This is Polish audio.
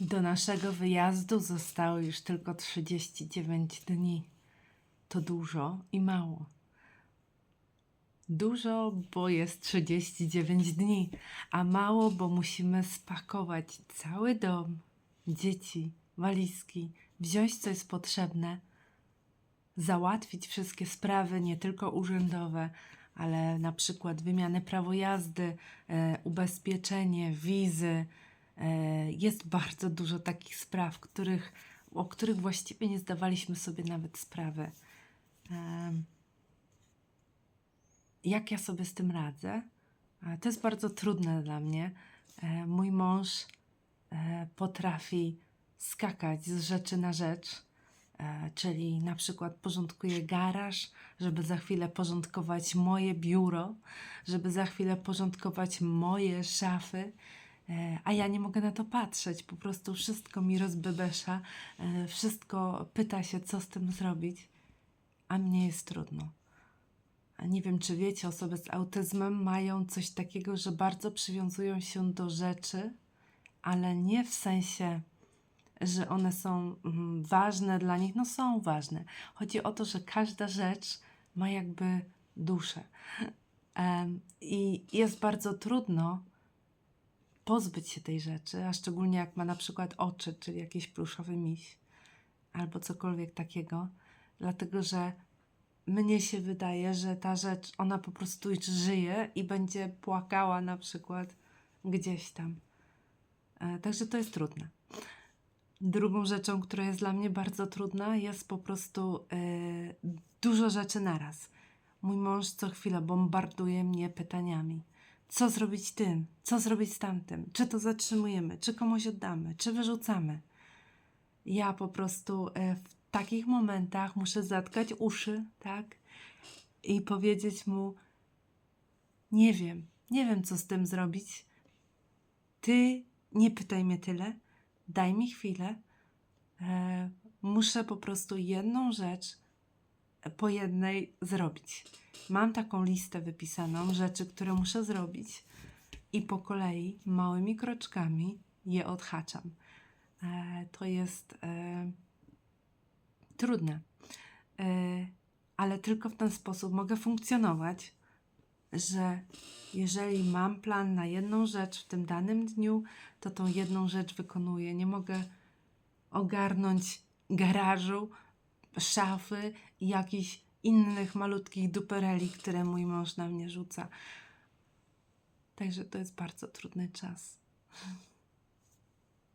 Do naszego wyjazdu zostało już tylko 39 dni. To dużo i mało. Dużo, bo jest 39 dni, a mało, bo musimy spakować cały dom, dzieci, walizki, wziąć co jest potrzebne, załatwić wszystkie sprawy, nie tylko urzędowe, ale na przykład wymianę prawo jazdy, e, ubezpieczenie, wizy. E, jest bardzo dużo takich spraw, których, o których właściwie nie zdawaliśmy sobie nawet sprawy. Jak ja sobie z tym radzę? E, To jest bardzo trudne dla mnie. E, Mój mąż potrafi skakać z rzeczy na rzecz, czyli na przykład porządkuje garaż, żeby za chwilę porządkować moje biuro, żeby za chwilę porządkować moje szafy. E, A ja nie mogę na to patrzeć, po prostu wszystko mi rozbebesza, e, wszystko pyta się, co z tym zrobić, a mnie jest trudno. Nie wiem, czy wiecie, osoby z autyzmem mają coś takiego, że bardzo przywiązują się do rzeczy, ale nie w sensie, że one są mm, ważne dla nich. No są ważne. Chodzi o to, że każda rzecz ma jakby duszę. Em, I jest bardzo trudno pozbyć się tej rzeczy, a szczególnie jak ma na przykład oczy, czyli jakiś pluszowy miś albo cokolwiek takiego, dlatego że mnie się wydaje, że ta rzecz, ona po prostu żyje i będzie płakała na przykład gdzieś tam. E, Także to jest trudne. Drugą rzeczą, która jest dla mnie bardzo trudna, jest po prostu e, dużo rzeczy naraz. Mój mąż co chwilę bombarduje mnie pytaniami. Co zrobić tym? Co zrobić z tamtym? Czy to zatrzymujemy? Czy komuś oddamy? Czy wyrzucamy? Ja po prostu e, w takich momentach muszę zatkać uszy, tak? I powiedzieć mu: Nie wiem, nie wiem, co z tym zrobić. Ty nie pytaj mnie tyle, daj mi chwilę. E, muszę po prostu jedną rzecz po jednej zrobić. Mam taką listę wypisaną rzeczy, które muszę zrobić, i po kolei, małymi kroczkami je odhaczam. E, to jest e, trudne, e, ale tylko w ten sposób mogę funkcjonować, że jeżeli mam plan na jedną rzecz w tym danym dniu, to tą jedną rzecz wykonuję. Nie mogę ogarnąć garażu, szafy i jakichś innych malutkich dupereli, które mój mąż na mnie rzuca. Także to jest bardzo trudny czas.